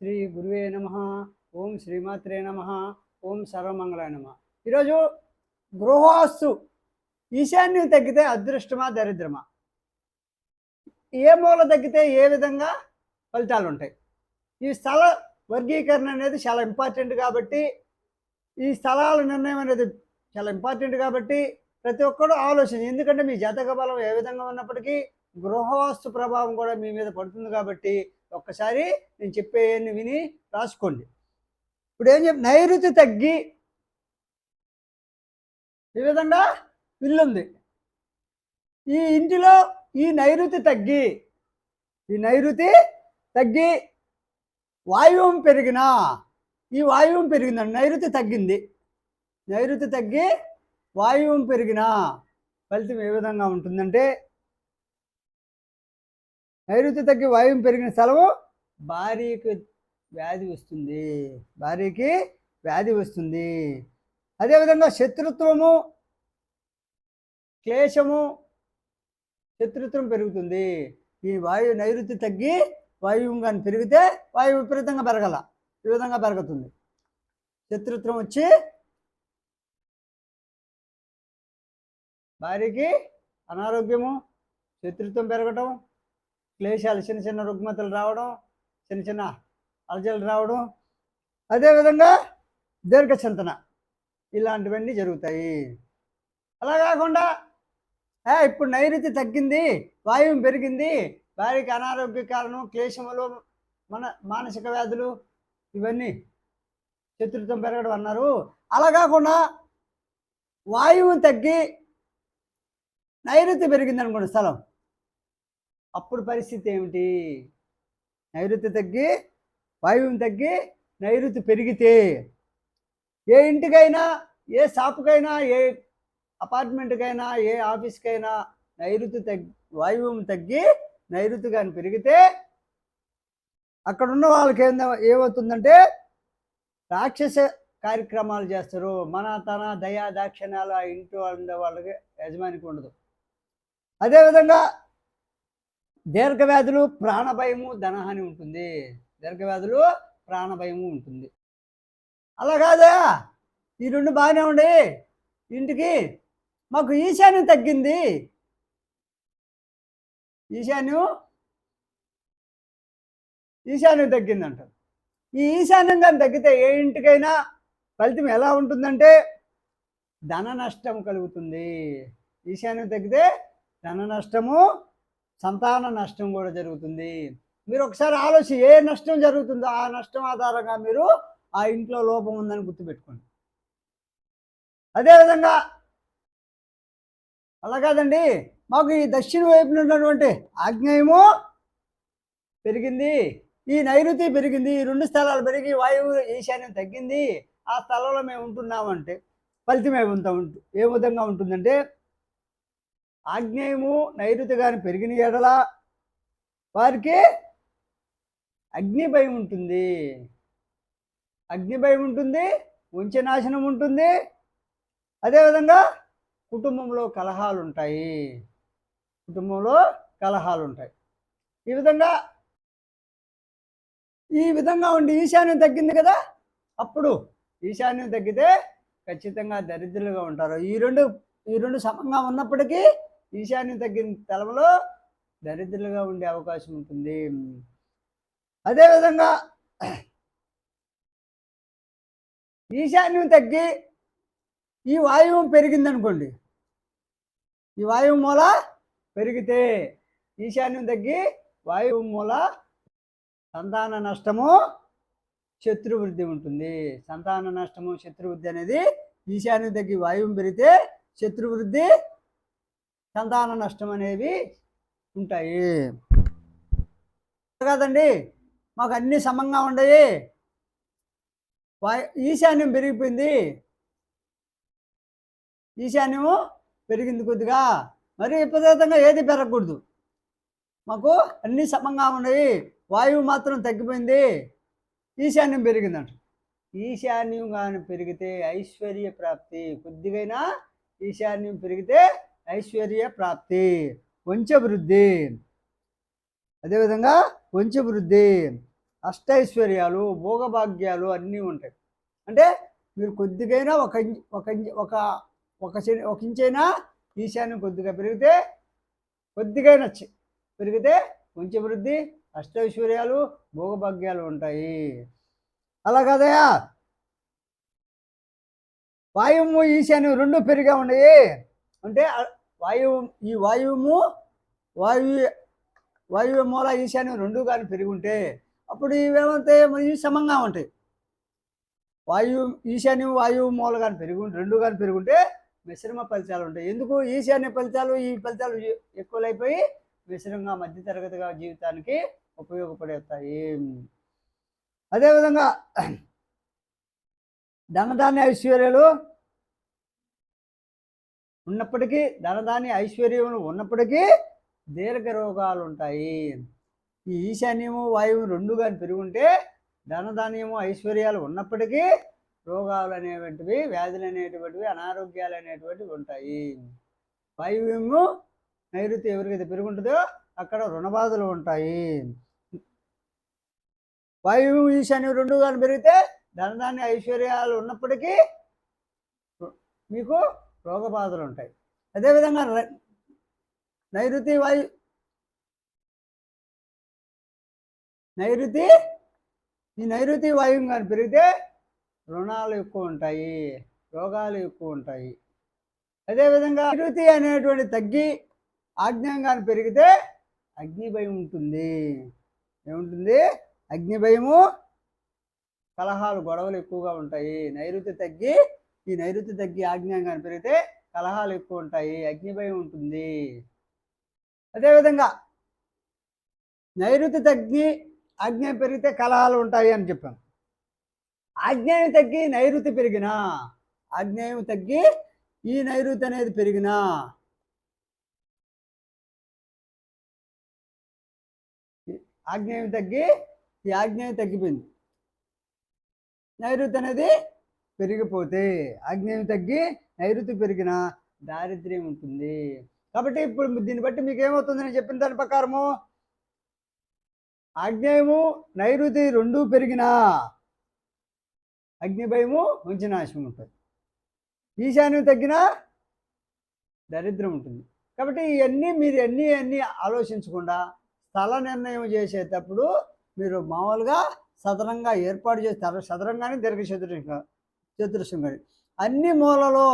శ్రీ గురువే నమ. ఓం శ్రీమాత్రే నమ. ఓం సర్వమంగళాయ నమ. ఈరోజు గృహవాస్తు ఈశాన్యం తగ్గితే అదృష్టమా దరిద్రమా? ఏ మూల తగ్గితే ఏ విధంగా ఫలితాలు ఉంటాయి ఈ స్థల వర్గీకరణ అనేది చాలా ఇంపార్టెంట్ కాబట్టి ఈ స్థలాల నిర్ణయం అనేది చాలా ఇంపార్టెంట్ కాబట్టి ప్రతి ఒక్కరు ఆలోచన ఎందుకంటే మీ జాతక బలం ఏ విధంగా ఉన్నప్పటికీ గృహవాస్తు ప్రభావం కూడా మీ మీద పడుతుంది కాబట్టి ఒక్కసారి నేను చెప్పేయన్ని విని రాసుకోండి. ఇప్పుడు ఏం చెప్ నైరుతి తగ్గి ఈ విధంగా ఇల్లుంది. ఈ ఇంటిలో ఈ నైరుతి తగ్గి ఈ నైరుతి తగ్గి వాయువం పెరిగిన ఈ వాయువం పెరిగిందండి నైరుతి తగ్గింది. నైరుతి తగ్గి వాయువం పెరిగిన ఫలితం ఏ విధంగా ఉంటుందంటే నైరుతి తగ్గి వాయువు పెరిగిన స్థలము భార్యకి వ్యాధి వస్తుంది. భార్యకి వ్యాధి వస్తుంది. అదేవిధంగా శత్రుత్వము క్లేశము శత్రుత్వం పెరుగుతుంది. ఈ వాయువు నైరుతి తగ్గి వాయువు కానీ పెరిగితే వాయువు విపరీతంగా పెరగల ఈ విధంగా పెరుగుతుంది. శత్రుత్వం వచ్చి భార్యకి అనారోగ్యము శత్రుత్వం పెరగటం క్లేశాలు చిన్న చిన్న రుగ్మతలు రావడం చిన్న చిన్న అలజలు రావడం అదేవిధంగా దీర్ఘచింతన ఇలాంటివన్నీ జరుగుతాయి. అలా కాకుండా ఇప్పుడు నైరుతి తగ్గింది వాయువు పెరిగింది వారికి అనారోగ్య కారణం క్లేశములు మన మానసిక వ్యాధులు ఇవన్నీ శత్రుత్వం పెరగడం అన్నారు. అలా కాకుండా వాయువు తగ్గి నైరుతి పెరిగింది అనుకోండి స్థలం అప్పుడు పరిస్థితి ఏమిటి? నైరుతి తగ్గి వాయువు తగ్గి నైరుతి పెరిగితే ఏ ఇంటికైనా ఏ షాపుకైనా ఏ అపార్ట్మెంట్కైనా ఏ ఆఫీస్కైనా నైరుతి తగ్గి వాయువు తగ్గి నైరుతి కానీ పెరిగితే అక్కడున్న వాళ్ళకి ఏం ఏమవుతుందంటే రాక్షస కార్యక్రమాలు చేస్తారు. మన తన దయా దాక్షిణ్యాలు ఆ ఇంటి ఉండే వాళ్ళకి యజమానికి ఉండదు. అదేవిధంగా దీర్ఘవ్యాధులు ప్రాణభయము ధనహాని ఉంటుంది. దీర్ఘవ్యాధులు ప్రాణభయము ఉంటుంది. అలా కాదా. ఈ రెండు బాగానే ఉండి ఇంటికి మాకు ఈశాన్యం తగ్గింది. ఈశాన్యం ఈశాన్యం తగ్గిందంటారు ఈ ఈశాన్యం కానీ తగ్గితే ఏ ఇంటికైనా ఫలితం ఎలా ఉంటుందంటే ధన నష్టం కలుగుతుంది. ఈశాన్యం తగ్గితే ధన నష్టము సంతాన నష్టం కూడా జరుగుతుంది. మీరు ఒకసారి ఆలోచి ఏ నష్టం జరుగుతుందో ఆ నష్టం ఆధారంగా మీరు ఆ ఇంట్లో లోపం ఉందని గుర్తుపెట్టుకోండి. అదేవిధంగా అలా కాదండి. మాకు ఈ దక్షిణ వైపున ఉన్నటువంటి ఆగ్నేయము పెరిగింది. ఈ నైరుతి పెరిగింది. ఈ రెండు స్థలాలు పెరిగి వాయువు ఈశాన్యం తగ్గింది. ఆ స్థలంలో మేము ఉంటున్నామంటే ఫలితం ఏమంతా ఉంటు ఏ విధంగా ఉంటుందంటే ఆగ్నేయము నైరుతి కానీ పెరిగిన ఎడల వారికి అగ్ని భయం ఉంటుంది. అగ్ని భయం ఉంటుంది నాశనం ఉంటుంది. అదేవిధంగా కుటుంబంలో కలహాలు ఉంటాయి. కుటుంబంలో కలహాలు ఉంటాయి. ఈ విధంగా ఈ విధంగా ఉండి ఈశాన్యం తగ్గింది కదా అప్పుడు ఈశాన్యం తగ్గితే ఖచ్చితంగా దరిద్రులుగా ఉంటారు. ఈ రెండు ఈ రెండు సమంగా ఉన్నప్పటికీ ఈశాన్యం తగ్గిన తలంలో దరిద్రులుగా ఉండే అవకాశం ఉంటుంది. అదేవిధంగా ఈశాన్యం తగ్గి ఈ వాయువు పెరిగిందనుకోండి. ఈ వాయువు మూల పెరిగితే ఈశాన్యం తగ్గి వాయువు మూల సంతాన నష్టము శత్రువృద్ధి ఉంటుంది. సంతాన నష్టము శత్రువృద్ధి అనేది ఈశాన్యం తగ్గి వాయువు పెరిగితే శత్రువృద్ధి సంతాన నష్టం అనేవి ఉంటాయి. కాదండి మాకు అన్ని సమంగా ఉండయి. వాయు ఈశాన్యం పెరిగిపోయింది. ఈశాన్యము పెరిగింది కొద్దిగా. మరి విపరీతంగా ఏది పెరగకూడదు. మాకు అన్ని సమంగా ఉన్నాయి వాయువు మాత్రం తగ్గిపోయింది. ఈశాన్యం పెరిగిందంట. ఈశాన్యం కానీ పెరిగితే ఐశ్వర్య ప్రాప్తి. కొద్దిగైనా ఈశాన్యం పెరిగితే ఐశ్వర్య ప్రాప్తి వంశవృద్ధి అదేవిధంగా వంశవృద్ధి అష్టైశ్వర్యాలు భోగభాగ్యాలు అన్నీ ఉంటాయి. అంటే మీరు కొద్దిగైనా ఒక ఒక ఒక ఒక ఒక ఇంచైనా ఈశాన్యం కొద్దిగా పెరిగితే కొద్దిగైనా పెరిగితే కొంచెం అష్టైశ్వర్యాలు భోగభాగ్యాలు ఉంటాయి. అలా కదయా వాయువు ఈశాన్యం రెండు పెరిగా ఉన్నాయి. అంటే వాయువు ఈ వాయువు వాయు వాయువు మూల ఈశాన్యం రెండు కానీ పెరిగి ఉంటే అప్పుడు ఇవేమంటాయి మరి సమంగా ఉంటాయి. వాయువు ఈశాన్యం వాయువు మూల కానీ పెరిగి రెండు కానీ పెరుగుంటే మిశ్రమ ఫలితాలు ఉంటాయి. ఎందుకు? ఈశాన్య ఫలితాలు ఈ ఫలితాలు ఎక్కువలైపోయి మిశ్రమంగా మధ్యతరగతిగా జీవితానికి ఉపయోగపడేస్తాయి. అదేవిధంగా ధనధాన్య ఐశ్వర్యాలు ఉన్నప్పటికీ ధనధాన్య ఐశ్వర్యములు ఉన్నప్పటికీ దీర్ఘ రోగాలు ఉంటాయి ఈ ఈశాన్యము వాయువు రెండు కానీ పెరుగుంటే ధనధాన్యము ఐశ్వర్యాలు ఉన్నప్పటికీ రోగాలు అనేటువంటివి వ్యాధులు అనేటువంటివి అనారోగ్యాలు అనేటువంటివి ఉంటాయి. వాయువ్యము నైరుతి ఎవరికైతే పెరుగుంటుందో అక్కడ రుణబాధలు ఉంటాయి. వాయువు ఈశాన్యం రెండు కానీ పెరిగితే ధనధాన్య ఐశ్వర్యాలు ఉన్నప్పటికీ మీకు రోగబాధలు ఉంటాయి. అదేవిధంగా నైరుతి వాయు నైరుతి ఈ నైరుతి వాయువు కానీ పెరిగితే రుణాలు ఎక్కువ ఉంటాయి రోగాలు ఎక్కువ ఉంటాయి. అదేవిధంగా నైరుతి అనేటువంటి తగ్గి ఆజ్ఞం కానీ పెరిగితే అగ్ని భయం ఉంటుంది. ఏముంటుంది? అగ్ని భయము కలహాలు గొడవలు ఎక్కువగా ఉంటాయి. నైరుతి తగ్గి ఈ నైరుతి తగ్గి ఆజ్ఞం కానీ పెరిగితే కలహాలు ఎక్కువ ఉంటాయి అగ్నిభయం ఉంటుంది. అదేవిధంగా నైరుతి తగ్గి ఆజ్ఞం పెరిగితే కలహాలు ఉంటాయి అని చెప్పాను ఆజ్ఞాయం తగ్గి నైరుతి పెరిగినా ఆజ్ఞాయం తగ్గి ఈ నైరుతి అనేది పెరిగినా ఆజ్ఞాయం తగ్గి ఈ ఆజ్ఞాయం తగ్గిపోయింది. నైరుతి అనేది పెరిగిపోతే ఆజ్ఞాయం తగ్గి నైరుతి పెరిగిన దారిద్ర్యం ఉంటుంది. కాబట్టి ఇప్పుడు దీన్ని బట్టి మీకు ఏమవుతుంది నేను చెప్పిన దాని ప్రకారము ఆగ్నేయము నైరుతి రెండు పెరిగినా అగ్నిభయము నాశనం ఉంటుంది ఈశాన్యం తగ్గినా దరిద్రం ఉంటుంది. కాబట్టి ఇవన్నీ మీరు అన్నీ అన్నీ ఆలోచించకుండా స్థల నిర్ణయం చేసేటప్పుడు మీరు మామూలుగా సదరంగా ఏర్పాటు చేస్తారు సదరంగానే దీర్ఘ చతుర్శంగా అన్ని మూలలో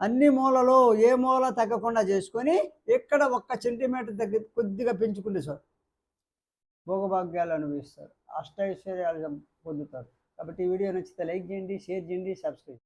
అన్ని మూలలో ఏ మూల తగ్గకుండా చేసుకొని ఇక్కడ ఒక్క సెంటీమీటర్ తగ్గి కొద్దిగా పెంచుకుంటే సార్ భోగభాగ్యాలు అనుభవిస్తారు. అష్టైశ్వర్యాలు పొందుతారు. కాబట్టి ఈ వీడియో నచ్చితే లైక్ చేయండి షేర్ చేయండి సబ్స్క్రైబ్